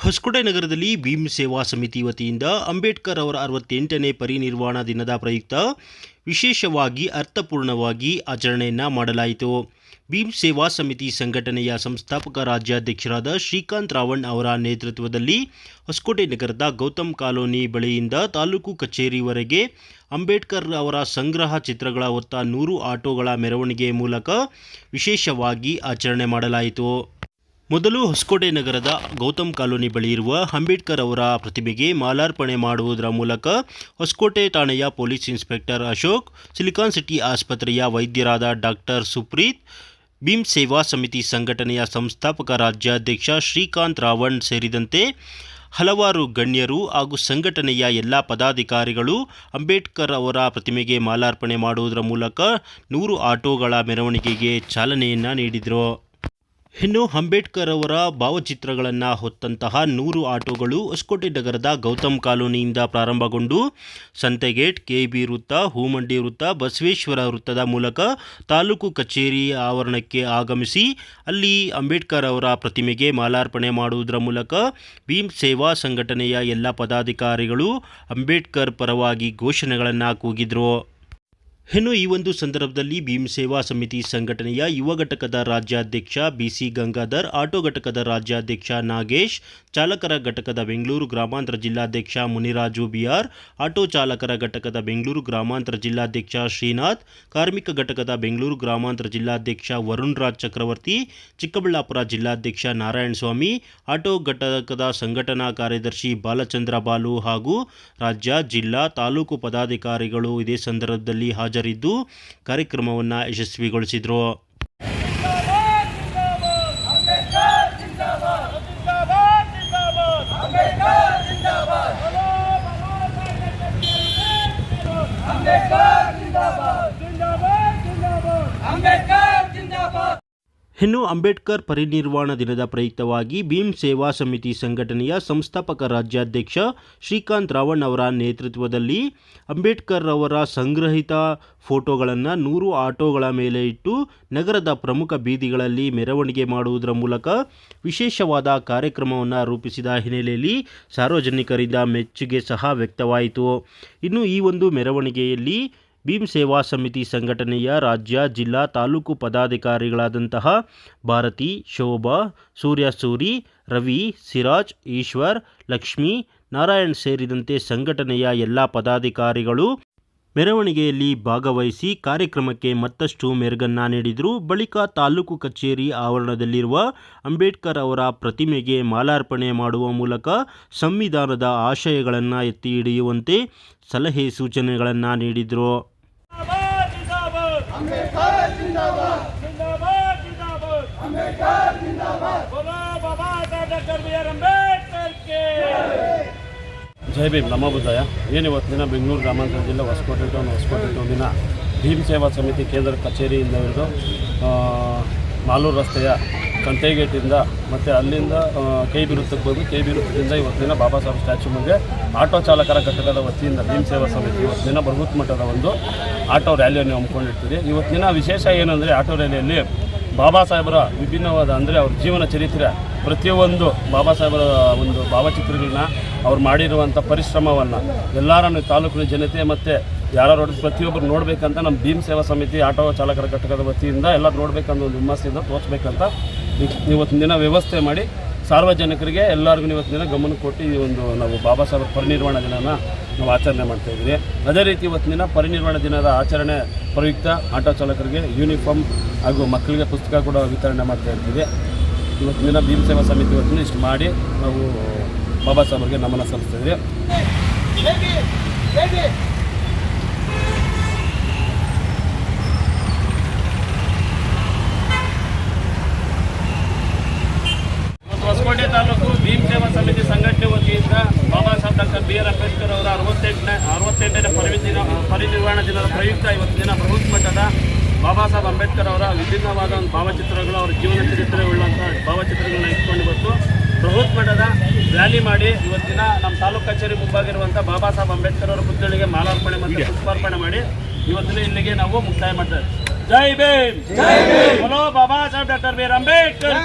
ಹೊಸಕೋಟೆ ನಗರದಲ್ಲಿ ಭೀಮ್ ಸೇವಾ ಸಮಿತಿ ವತಿಯಿಂದ ಅಂಬೇಡ್ಕರ್ ಅವರ ಅರವತ್ತೆಂಟನೇ ಪರಿನಿರ್ವಾಣ ದಿನದ ಪ್ರಯುಕ್ತ ವಿಶೇಷವಾಗಿ ಅರ್ಥಪೂರ್ಣವಾಗಿ ಆಚರಣೆಯನ್ನು ಮಾಡಲಾಯಿತು. ಭೀಮ್ ಸೇವಾ ಸಮಿತಿ ಸಂಘಟನೆಯ ಸಂಸ್ಥಾಪಕ ರಾಜ್ಯಾಧ್ಯಕ್ಷರಾದ ಶ್ರೀಕಾಂತ್ ರಾವಣ್ ಅವರ ನೇತೃತ್ವದಲ್ಲಿ ಹೊಸಕೋಟೆ ನಗರದ ಗೌತಮ್ ಕಾಲೋನಿ ಬಳಿಯಿಂದ ತಾಲೂಕು ಕಚೇರಿವರೆಗೆ ಅಂಬೇಡ್ಕರ್ ಅವರ ಸಂಗ್ರಹ ಚಿತ್ರಗಳ ಹೊತ್ತ ನೂರು ಆಟೋಗಳ ಮೆರವಣಿಗೆ ಮೂಲಕ ವಿಶೇಷವಾಗಿ ಆಚರಣೆ ಮಾಡಲಾಯಿತು. ಮೊದಲು ಹೊಸಕೋಟೆ ನಗರದ ಗೌತಮ್ ಕಾಲೋನಿ ಬಳಿ ಇರುವ ಅಂಬೇಡ್ಕರ್ ಅವರ ಪ್ರತಿಮೆಗೆ ಮಾಲಾರ್ಪಣೆ ಮಾಡುವುದರ ಮೂಲಕ ಹೊಸಕೋಟೆ ಠಾಣೆಯ police inspector Ashok, silicon city ಆಸ್ಪತ್ರೆಯ ವೈದ್ಯರಾದ ಡಾಕ್ಟರ್ ಸುಪ್ರೀತ್, ಭೀಮ್ ಸೇವಾ ಸಮಿತಿ ಸಂಘಟನೆಯ ಸಂಸ್ಥಾಪಕ ರಾಜ್ಯಾಧ್ಯಕ್ಷ ಶ್ರೀಕಾಂತ್ ರಾವಣ್ ಸೇರಿದಂತೆ ಹಲವಾರು ಗಣ್ಯರು ಹಾಗೂ ಸಂಘಟನೆಯ ಎಲ್ಲ ಪದಾಧಿಕಾರಿಗಳು ಅಂಬೇಡ್ಕರ್ ಅವರ ಪ್ರತಿಮೆಗೆ ಮಾಲಾರ್ಪಣೆ ಮಾಡುವುದರ ಮೂಲಕ ನೂರು ಆಟೋಗಳ ಮೆರವಣಿಗೆಗೆ ಚಾಲನೆಯನ್ನು ನೀಡಿದರು. ಇನ್ನು ಅಂಬೇಡ್ಕರ್ ಅವರ ಭಾವಚಿತ್ರಗಳನ್ನು ಹೊತ್ತಂತಹ ನೂರು ಆಟೋಗಳು ಹೊಸಕೋಟೆ ನಗರದ ಗೌತಮ್ ಕಾಲೋನಿಯಿಂದ ಪ್ರಾರಂಭಗೊಂಡು ಸಂತೆಗೇಟ್, ಕೆ ಬಿ ವೃತ್ತ, ಹೂಮಂಡಿ ವೃತ್ತ, ಬಸವೇಶ್ವರ ವೃತ್ತದ ಮೂಲಕ ತಾಲೂಕು ಕಚೇರಿ ಆವರಣಕ್ಕೆ ಆಗಮಿಸಿ ಅಲ್ಲಿ ಅಂಬೇಡ್ಕರ್ ಅವರ ಪ್ರತಿಮೆಗೆ ಮಾಲಾರ್ಪಣೆ ಮಾಡುವುದರ ಮೂಲಕ ಭೀಮ್ ಸೇವಾ ಸಂಘಟನೆಯ ಎಲ್ಲ ಪದಾಧಿಕಾರಿಗಳು ಅಂಬೇಡ್ಕರ್ ಪರವಾಗಿ ಘೋಷಣೆಗಳನ್ನು ಕೂಗಿದ್ರು. ಇನ್ನು ಈ ಒಂದು ಸಂದರ್ಭದಲ್ಲಿ ಭೀಮ್ ಸೇವಾ ಸಮಿತಿ ಸಂಘಟನೆಯ ಯುವ ಘಟಕದ ರಾಜ್ಯಾಧ್ಯಕ್ಷ ಬಿಸಿ ಗಂಗಾಧರ್, ಆಟೋ ಘಟಕದ ರಾಜ್ಯಾಧ್ಯಕ್ಷ ನಾಗೇಶ್, ಚಾಲಕರ ಘಟಕದ ಬೆಂಗಳೂರು ಗ್ರಾಮಾಂತರ ಜಿಲ್ಲಾಧ್ಯಕ್ಷ ಮುನಿರಾಜು ಬಿಆರ್, ಆಟೋ ಚಾಲಕರ ಘಟಕದ ಬೆಂಗಳೂರು ಗ್ರಾಮಾಂತರ ಜಿಲ್ಲಾಧ್ಯಕ್ಷ ಶ್ರೀನಾಥ್, ಕಾರ್ಮಿಕ ಘಟಕದ ಬೆಂಗಳೂರು ಗ್ರಾಮಾಂತರ ಜಿಲ್ಲಾಧ್ಯಕ್ಷ ವರುಣ್ ರಾಜ್ ಚಕ್ರವರ್ತಿ, ಚಿಕ್ಕಬಳ್ಳಾಪುರ ಜಿಲ್ಲಾಧ್ಯಕ್ಷ ನಾರಾಯಣ ಸ್ವಾಮಿ, ಆಟೋ ಘಟಕದ ಸಂಘಟನಾ ಕಾರ್ಯದರ್ಶಿ ಬಾಲಚಂದ್ರ ಬಾಲು ಹಾಗೂ ರಾಜ್ಯ ಜಿಲ್ಲಾ ತಾಲೂಕು ಪದಾಧಿಕಾರಿಗಳು ಇದೇ ಸಂದರ್ಭದಲ್ಲಿ ಹಾಜರಿದ್ದು ಕಾರ್ಯಕ್ರಮವನ್ನು ಯಶಸ್ವಿಗೊಳಿಸಿದರು. ಇನ್ನು ಅಂಬೇಡ್ಕರ್ ಪರಿನಿರ್ವಾಣ ದಿನದ ಪ್ರಯುಕ್ತವಾಗಿ ಭೀಮ್ ಸೇವಾ ಸಮಿತಿ ಸಂಘಟನೆಯ ಸಂಸ್ಥಾಪಕ ರಾಜ್ಯಾಧ್ಯಕ್ಷ ಶ್ರೀಕಾಂತ್ ರಾವಣ್ ಅವರ ನೇತೃತ್ವದಲ್ಲಿ ಅಂಬೇಡ್ಕರ್ ಅವರ ಸಂಗ್ರಹಿತ ಫೋಟೋಗಳನ್ನು ನೂರು ಆಟೋಗಳ ಮೇಲೆ ಇಟ್ಟು ನಗರದ ಪ್ರಮುಖ ಬೀದಿಗಳಲ್ಲಿ ಮೆರವಣಿಗೆ ಮಾಡುವುದರ ಮೂಲಕ ವಿಶೇಷವಾದ ಕಾರ್ಯಕ್ರಮವನ್ನು ರೂಪಿಸಿದ ಹಿನ್ನೆಲೆಯಲ್ಲಿ ಸಾರ್ವಜನಿಕರಿಂದ ಮೆಚ್ಚುಗೆ ಸಹ ವ್ಯಕ್ತವಾಯಿತು. ಇನ್ನು ಈ ಒಂದು ಮೆರವಣಿಗೆಯಲ್ಲಿ ಭೀಮ್ ಸೇವಾ ಸಮಿತಿ ಸಂಘಟನೆಯ ರಾಜ್ಯ, ಜಿಲ್ಲಾ ತಾಲೂಕು ಪದಾಧಿಕಾರಿಗಳಾದಂತಹ ಭಾರತಿ, ಶೋಭಾ ಸೂರ್ಯಸೂರಿ ರವಿ, ಸಿರಾಜ್, ಈಶ್ವರ್, ಲಕ್ಷ್ಮಿ, ನಾರಾಯಣ್ ಸೇರಿದಂತೆ ಸಂಘಟನೆಯ ಎಲ್ಲ ಪದಾಧಿಕಾರಿಗಳು ಮೆರವಣಿಗೆಯಲ್ಲಿ ಭಾಗವಹಿಸಿ ಕಾರ್ಯಕ್ರಮಕ್ಕೆ ಮತ್ತಷ್ಟು ಮೆರುಗನ್ನ ನೀಡಿದರು. ಬಳಿಕ ತಾಲೂಕು ಕಚೇರಿ ಆವರಣದಲ್ಲಿರುವ ಅಂಬೇಡ್ಕರ್ ಅವರ ಪ್ರತಿಮೆಗೆ ಮಾಲಾರ್ಪಣೆ ಮಾಡುವ ಮೂಲಕ ಸಂವಿಧಾನದ ಆಶಯಗಳನ್ನು ಎತ್ತಿ ಹಿಡಿಯುವಂತೆ ಸಲಹೆ ಸೂಚನೆಗಳನ್ನು ನೀಡಿದರು. ಅಂಬೇಡ್ಕರ್ ಜಿಂದಾಬಾದ್. ಜಿಂದಾಬಾದ್ ಜೈ ಭೀಮ್ ನಮ್ಮ ಬುದ್ಧಯ ಏನು ಇವತ್ತಿನ ಬೆಂಗಳೂರು ಗ್ರಾಮಾಂತರ ಜಿಲ್ಲೆ ಹೊಸಕೋಟೆ ಟೌನ್ ಹೊಸಕೋಟೆ ಟೌನಿನ ಭೀಮ್ ಸೇವಾ ಸಮಿತಿ ಕೇಂದ್ರ ಕಚೇರಿಯಿಂದ ಹಿಡಿದು ಮಾಲೂರು ರಸ್ತೆಯ ಕಂಟೇಗೇಟಿಂದ ಮತ್ತು ಅಲ್ಲಿಂದ ಕೈ ಬಿರುತ್ತಕ್ಕೆ ಬಂದು ಕೈ ಬಿರುತ್ತದಿಂದ ಇವತ್ತಿನ ಬಾಬಾ ಸಾಹೇಬ್ ಸ್ಟ್ಯಾಚು ಮುಂದೆ ಆಟೋ ಚಾಲಕರ ಘಟಕದ ವತಿಯಿಂದ ಭೀಮ್ ಸೇವಾ ಸಮಿತಿ ಇವತ್ತಿನ ಬೃಹತ್ ಮಠದ ಒಂದು ಆಟೋ ರ್ಯಾಲಿಯನ್ನು ಹಮ್ಮಿಕೊಂಡಿರ್ತೀವಿ ಇವತ್ತಿನ ವಿಶೇಷ ಏನಂದರೆ ಆಟೋ ರ್ಯಾಲಿಯಲ್ಲಿ ಬಾಬಾ ಸಾಹೇಬರ ವಿಭಿನ್ನವಾದ ಅಂದರೆ ಅವ್ರ ಜೀವನ ಚರಿತ್ರೆ. ಪ್ರತಿಯೊಂದು ಬಾಬಾ ಸಾಹೇಬರ ಒಂದು ಭಾವಚಿತ್ರಗಳನ್ನ ಅವ್ರು ಮಾಡಿರುವಂಥ ಪರಿಶ್ರಮವನ್ನು ಎಲ್ಲರನ್ನು ತಾಲೂಕಿನ ಜನತೆ ಮತ್ತು ಯಾರು ಪ್ರತಿಯೊಬ್ಬರು ನೋಡಬೇಕಂತ ನಮ್ಮ ಭೀಮ್ ಸೇವಾ ಸಮಿತಿ ಆಟೋ ಚಾಲಕರ ಘಟಕದ ವತಿಯಿಂದ ಎಲ್ಲ ನೋಡಬೇಕಂತ ಒಂದು ಹುಮ್ಮಸ್ಸಿಂದ ತೋರಿಸ್ಬೇಕಂತ ಇವ್- ಇವತ್ತಿನ ದಿನ ವ್ಯವಸ್ಥೆ ಮಾಡಿ ಸಾರ್ವಜನಿಕರಿಗೆ ಎಲ್ಲರಿಗೂ ಇವತ್ತಿನ ಗಮನ ಕೊಟ್ಟು ಈ ಒಂದು ನಾವು ಬಾಬಾ ಸಾಹೇಬ್ರ ಪರಿನಿರ್ವಾಣ ದಿನನ ನಾವು ಆಚರಣೆ ಮಾಡ್ತಾ ಇದ್ದೀವಿ. ಅದೇ ರೀತಿ ಇವತ್ತಿನ ದಿನ ಪರಿನಿರ್ವಾಣ ದಿನದ ಆಚರಣೆ ಪ್ರಯುಕ್ತ ಆಟೋ ಚಾಲಕರಿಗೆ ಯೂನಿಫಾರ್ಮ್ ಹಾಗೂ ಮಕ್ಕಳಿಗೆ ಪುಸ್ತಕ ಕೂಡ ವಿತರಣೆ ಮಾಡ್ತಾ ಇರ್ತೀವಿ. ಇವತ್ತಿನ ಭೀಮ್ ಸೇವಾ ಸಮಿತಿ ಇವತ್ತಿನ ಇಷ್ಟು ಮಾಡಿ ನಾವು ಬಾಬಾ ಸಾಹೇಬರಿಗೆ ನಮನ ಸಲ್ಲಿಸ್ತಿದ್ವಿ ಇವತ್ತು ಹೊಸಕೋಟೆ ತಾಲೂಕು ಭೀಮ್ ಸೇವಾ ಸಮಿತಿ ಸಂಘಟನೆ ವತಿಯಿಂದ Baba Saheb doctor B R Ambedkar ಅವರ ಅರವತ್ತೆಂಟನೇ ಅರವತ್ತೆಂಟನೇ ಪರಿದಿನ ಪರಿನಿರ್ವಾಣ ದಿನದ ಪ್ರಯುಕ್ತ ಇವತ್ತು ದಿನ ಬೃಹತ್ ಮಟ್ಟದ ಬಾಬಾ ಸಾಹೇಬ್ ಅಂಬೇಡ್ಕರ್ ಅವರ ವಿಭಿನ್ನವಾದ ಒಂದು ಭಾವಚಿತ್ರಗಳು ಅವರ ಜೀವನ ಚರಿತ್ರೆ ಉಳ್ಳಂತಹ ಭಾವಚಿತ್ರಗಳನ್ನ ಇಟ್ಕೊಂಡು ಇವತ್ತು ಬೃಹತ್ ಮಟ್ಟದ ರ್ಯಾಲಿ ಮಾಡಿ ಇವತ್ತಿನ ನಮ್ಮ ತಾಲೂಕು ಕಚೇರಿ ಮುಂಭಾಗಿರುವಂಥ ಬಾಬಾ ಸಾಹೇಬ್ ಅಂಬೇಡ್ಕರ್ ಅವರ ಪುತ್ಥಳಿಗೆ ಮಾಲಾರ್ಪಣೆ ಮತ್ತು ಪುಷ್ಪಾರ್ಪಣೆ ಮಾಡಿ ಇವತ್ತಿನ ಇಲ್ಲಿಗೆ ನಾವು ಮುಕ್ತಾಯ ಮಾಡ್ತೇವೆ. Jai Bhim! Jai hello Baba Saheb doctor B R Ambedkar